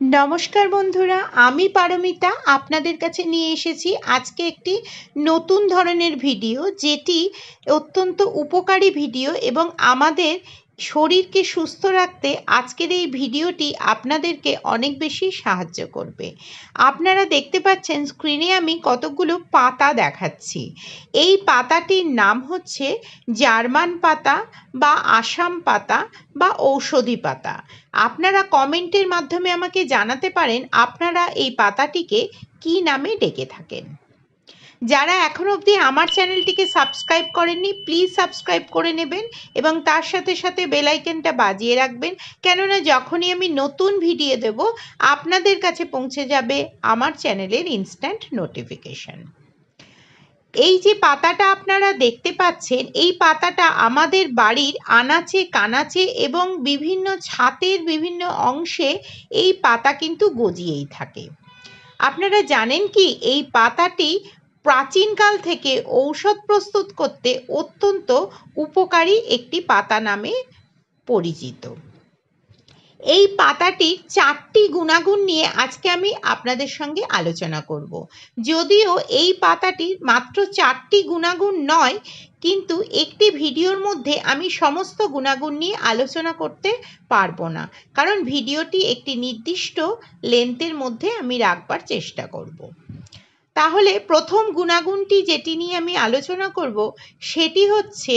নমস্কার বন্ধুরা, আমি পারমিতা, আপনাদের কাছে নিয়ে এসেছি আজকে একটি নতুন ধরনের ভিডিও, যেটি অত্যন্ত উপকারী ভিডিও এবং আমাদের শরীরকে সুস্থ রাখতে আজকের এই ভিডিওটি আপনাদেরকে অনেক বেশি সাহায্য করবে। আপনারা দেখতে পাচ্ছেন স্ক্রিনে আমি কতগুলো পাতা দেখাচ্ছি। এই পাতাটির নাম হচ্ছে জার্মান পাতা বা আসাম পাতা বা ঔষধি পাতা। আপনারা কমেন্টের মাধ্যমে আমাকে জানাতে পারেন আপনারা এই পাতাটিকে কি নামে ডেকে থাকেন। যারা এখন অবধি আমার চ্যানেলটিকে সাবস্ক্রাইব করেননি প্লিজ সাবস্ক্রাইব করে নেবেন এবং তার সাথে সাথে বেলাইকেনটা বাজিয়ে রাখবেন। কেননা যখনই আমি নতুন ভিডিও দেব, আপনাদের কাছে পৌঁছে যাবে আমার চ্যানেলের ইনস্ট্যান্ট নোটিফিকেশন এই যে পাতাটা আপনারা দেখতে পাচ্ছেন, এই পাতাটা আমাদের বাড়ির আনাচে, কানাচে এবং বিভিন্ন ছাতের বিভিন্ন অংশে এই পাতা কিন্তু গজিয়েই থাকে। আপনারা জানেন কি, এই পাতাটি প্রাচীনকাল থেকে ঔষধ প্রস্তুত করতে অত্যন্ত উপকারী একটি পাতা নামে পরিচিত। এই পাতাটির চারটি গুণাগুণ নিয়ে আজকে আমি আপনাদের সঙ্গে আলোচনা করব। যদিও এই পাতাটির মাত্র চারটি গুণাগুণ নয়, কিন্তু একটি ভিডিওর মধ্যে আমি সমস্ত গুণাগুণ নিয়ে আলোচনা করতে পারব না, কারণ ভিডিওটি একটি নির্দিষ্ট লেন্থের মধ্যে আমি রাখবার চেষ্টা করব। তাহলে প্রথম গুণাগুণটি যেটি নিয়ে আমি আলোচনা করব, সেটি হচ্ছে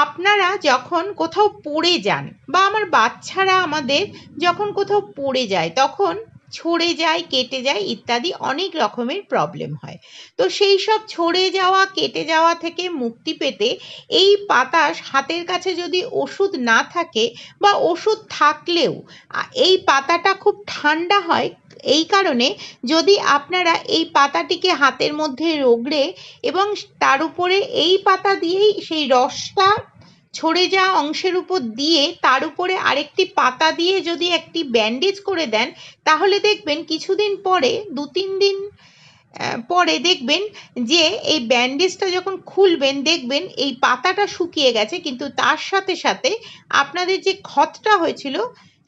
আপনারা যখন কোথাও পড়ে যান বা আমার বাচ্চারা আমাদের যখন কোথাও পড়ে যায়, তখন ছড়ে যায়, কেটে যায় ইত্যাদি অনেক রকমের প্রবলেম হয়। তো সেই সব ছড়ে যাওয়া, কেটে যাওয়া থেকে মুক্তি পেতে এই পাতা হাতের কাছে যদি ওষুধ না থাকে বা ওষুধ থাকলেও এই পাতাটা খুব ঠান্ডা হয় এই কারণে যদি আপনারা এই পাতাটিকে হাতের মধ্যে রগড়ে এবং তার উপরে এই পাতা দিয়েই সেই রসটা ছড়ে যাওয়া অংশের উপর দিয়ে তার উপরে আরেকটি পাতা দিয়ে যদি একটি ব্যান্ডেজ করে দেন, তাহলে দেখবেন কিছুদিন পরে দু তিন দিন পরে দেখবেন যে এই ব্যান্ডেজটা যখন খুলবেন, দেখবেন এই পাতাটা শুকিয়ে গেছে। কিন্তু তার সাথে সাথে আপনাদের যে ক্ষতটা হয়েছিল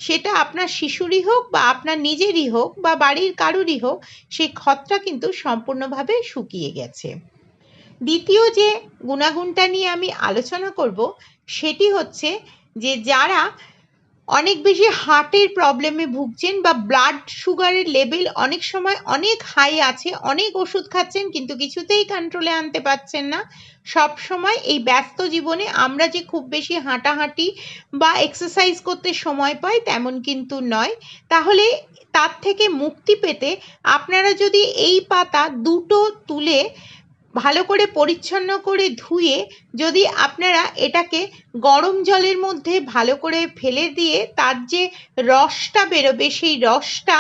সেটা আপনার শিশুরই হোক বা আপনার নিজেরই হোক বা বাড়ির কারুরই হোক, সেই ক্ষতটা কিন্তু সম্পূর্ণভাবে শুকিয়ে গেছে। দ্বিতীয় যে গুণাগুণটা নিয়ে আমি আলোচনা করব, সেটি হচ্ছে যে যারা অনেক বেশি হার্টের প্রবলেমে ভুগছেন বা ব্লাড সুগারের লেভেল অনেক সময় অনেক হাই আছে, অনেক ওষুধ খাচ্ছেন কিন্তু কিছুতেই কন্ট্রোলে আনতে পারছেন না। সব সময় এই ব্যস্ত জীবনে আমরা যে খুব বেশি হাঁটাহাঁটি বা এক্সারসাইজ করতে সময় পাই তেমন কিন্তু নয়। তাহলে তার থেকে মুক্তি পেতে আপনারা যদি এই পাতা দুটো তুলে ভালো করে পরিচ্ছন্ন করে ধুয়ে যদি আপনারা এটাকে গরম জলের মধ্যে ভালো করে ফেলে দিয়ে তার যে রসটা বেরোবে, সেই রসটা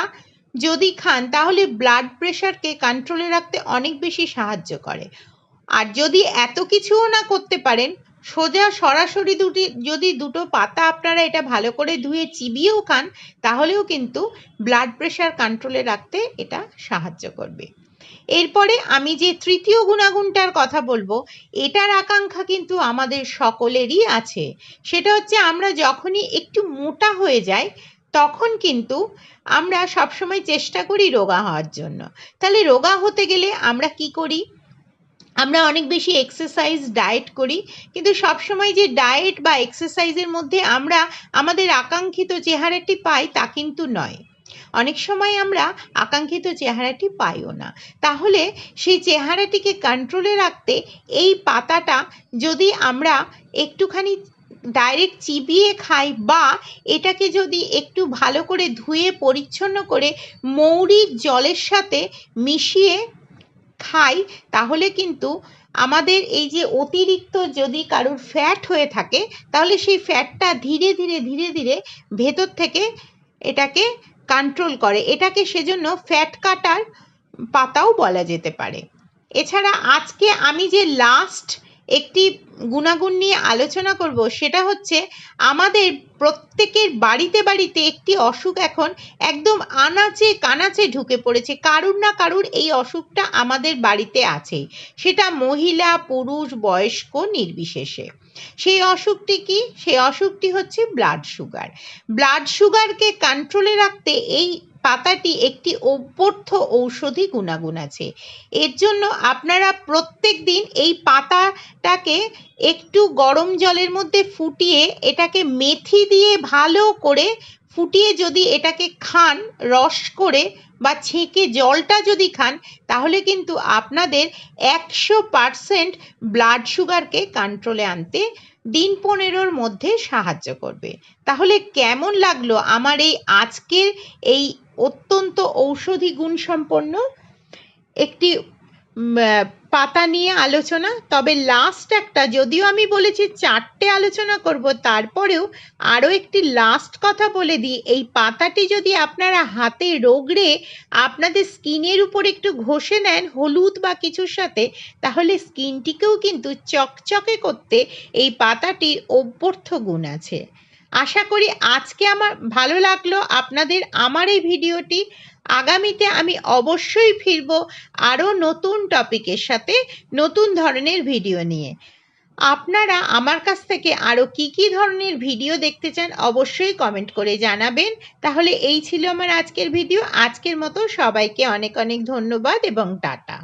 যদি খান, তাহলে ব্লাড প্রেশারকে কন্ট্রোলে রাখতে অনেক বেশি সাহায্য করে। আর যদি এত কিছুও না করতে পারেন, সোজা সরাসরি দুটি, যদি দুটো পাতা আপনারা এটা ভালো করে ধুয়ে চিবিয়েও খান, তাহলেও কিন্তু ব্লাড প্রেশার কন্ট্রোলে রাখতে এটা সাহায্য করবে। এরপরে আমি যে তৃতীয় গুণাগুণটার কথা বলব, এটার আকাঙ্ক্ষা কিন্তু আমাদের সকলেরই আছে। সেটা হচ্ছে আমরা যখনই একটু মোটা হয়ে যাই, তখন কিন্তু আমরা সবসময় চেষ্টা করি রোগা হওয়ার জন্য। তাহলে রোগা হতে গেলে আমরা কি করি? আমরা অনেক বেশি এক্সারসাইজ ডায়েট করি, কিন্তু সবসময় যে ডায়েট বা এক্সারসাইজের মধ্যে আমরা আমাদের আকাঙ্ক্ষিত চেহারাটি পাই তা কিন্তু নয়। অনেক সময় আমরা আকাঙ্ক্ষিত চেহারাটি পাইও না। তাহলে সেই চেহারাটিকে কন্ট্রোলে রাখতে এই পাতাটা যদি আমরা একটুখানি ডাইরেক্ট চিবিয়ে খাই বা এটাকে যদি একটু ভালো করে ধুয়ে পরিচ্ছন্ন করে মৌরির জলের সাথে মিশিয়ে খাই, তাহলে কিন্তু আমাদের এই যে অতিরিক্ত যদি কারোর ফ্যাট হয়ে থাকে, তাহলে সেই ফ্যাটটা ধীরে ধীরে ধীরে ধীরে ভেতর থেকে এটাকে কন্ট্রোল করে। এটাকে সেজন্য ফ্যাট কাটার পাতাও বলা যেতে পারে। এছাড়া আজকে আমি যে লাস্ট একটি গুণাগুণ নিয়ে আলোচনা করব, সেটা হচ্ছে আমাদের প্রত্যেকের বাড়িতে বাড়িতে একটি অসুখ এখন একদম আনাচে কানাচে ঢুকে পড়েছে। কারুর না কারুর এই অসুখটা আমাদের বাড়িতে আছেই সেটা মহিলা, পুরুষ, বয়স্ক নির্বিশেষে। সেই অসুখটি কি? সেই অসুখটি হচ্ছে ব্লাড সুগার ব্লাড সুগারকে কন্ট্রোলে রাখতে এই পাতাটি একটি অভ্যর্থ ঔষধি গুণাগুণ আছে। এর জন্য আপনারা প্রত্যেক দিন এই পাতাটাকে একটু গরম জলের মধ্যে ফুটিয়ে এটাকে মেথি দিয়ে ভালো করে ফুটিয়ে যদি এটাকে খান, রস করে বা ছেঁকে জলটা যদি খান, তাহলে কিন্তু আপনাদের একশো পারসেন্ট ব্লাড সুগারকে কন্ট্রোলে আনতে দিন পনেরোর মধ্যে সাহায্য করবে। তাহলে কেমন লাগল আমার এই আজকের এই অত্যন্ত ঔষধি গুণসম্পন্ন, একটি পাতা নিয়ে আলোচনা। তবে লাস্ট একটা, যদিও আমি বলেছি চারটে আলোচনা করব, তারপরেও আরও একটি লাস্ট কথা বলে দিই। এই পাতাটি যদি আপনারা হাতে রগড়ে আপনাদের স্কিনের উপর একটু ঘষে নেন, হলুদ বা কিছুর সাথে, তাহলে স্কিনটিকেও কিন্তু চকচকে করতে এই পাতাটির অভ্যর্থ গুণ আছে। আশা করি আজকে আমার ভালো লাগল। আপনাদের আমার এই ভিডিওটি আগামীতে আমি অবশ্যই ফিরব আরও নতুন টপিকের সাথে, নতুন ধরনের ভিডিও নিয়ে। আপনারা আমার কাছ থেকে আরও কি কি ধরনের ভিডিও দেখতে চান অবশ্যই কমেন্ট করে জানাবেন। তাহলে এই ছিল আমার আজকের ভিডিও। আজকের মতো সবাইকে অনেক অনেক ধন্যবাদ এবং টাটা।